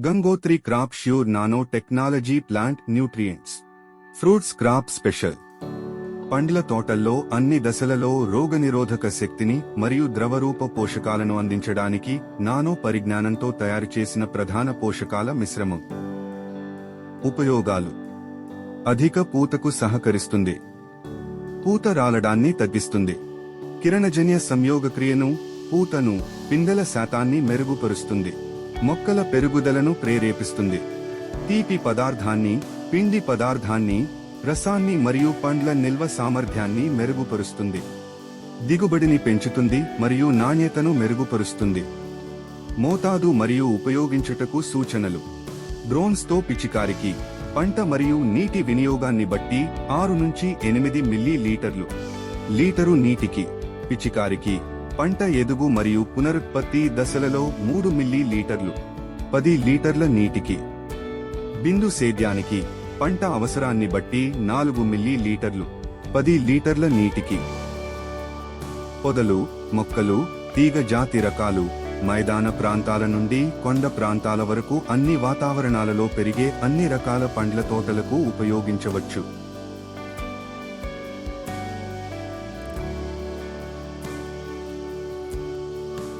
Gangotri crop sure nano technology plant nutrients fruits crop special పండ్ల తోటల్లో అన్ని దశలలో రోగనిరోధక శక్తిని మరియు ద్రవరూప పోషకాలను అందించడానికి నానో పరిజ్ఞానంతో తయారు చేసిన ప్రధాన పోషకాల మిశ్రమం. ఉపయోగాలు. అధిక పూతకు సహకరిస్తుంది. పూత రాలడాన్ని తగ్గిస్తుంది. కిరణజన్య సంయోగక్రియను పూతను పిందెల శాతాన్ని మెరుగుపరుస్తుంది. మొక్కల పెరుగుదలను ప్రేరేపిస్తుంది. తీపి పదార్థాన్ని పిండి పదార్థాన్ని రసాన్ని మరియు పండ్ల నిల్వ సామర్థ్యాన్ని మెరుగుపరుస్తుంది. దిగుబడిని పెంచుతుంది మరియు నాణ్యతను మెరుగుపరుస్తుంది. మోతాదు మరియు ఉపయోగించుటకు సూచనలు. డ్రోన్స్తో పిచికారికి పంట మరియు నీటి వినియోగాన్ని బట్టి ఆరు నుంచి ఎనిమిది మిల్లీ లీటర్లు లీటరు నీటికి పిచికారికి పంట ఎదుగు మరియు పునరుత్పత్తి దశలలో మూడు మిల్లీ లీటర్లు పది లీటర్ల నీటికి. బిందు సేద్యానికి పంట అవసరాన్ని బట్టి నాలుగు మిల్లీ లీటర్లు పది లీటర్ల నీటికి. పొదలు మొక్కలు తీగ జాతి రకాలు మైదాన ప్రాంతాల నుండి కొండ ప్రాంతాల వరకు అన్ని వాతావరణాలలో పెరిగే అన్ని రకాల పండ్ల తోటలకు ఉపయోగించవచ్చు.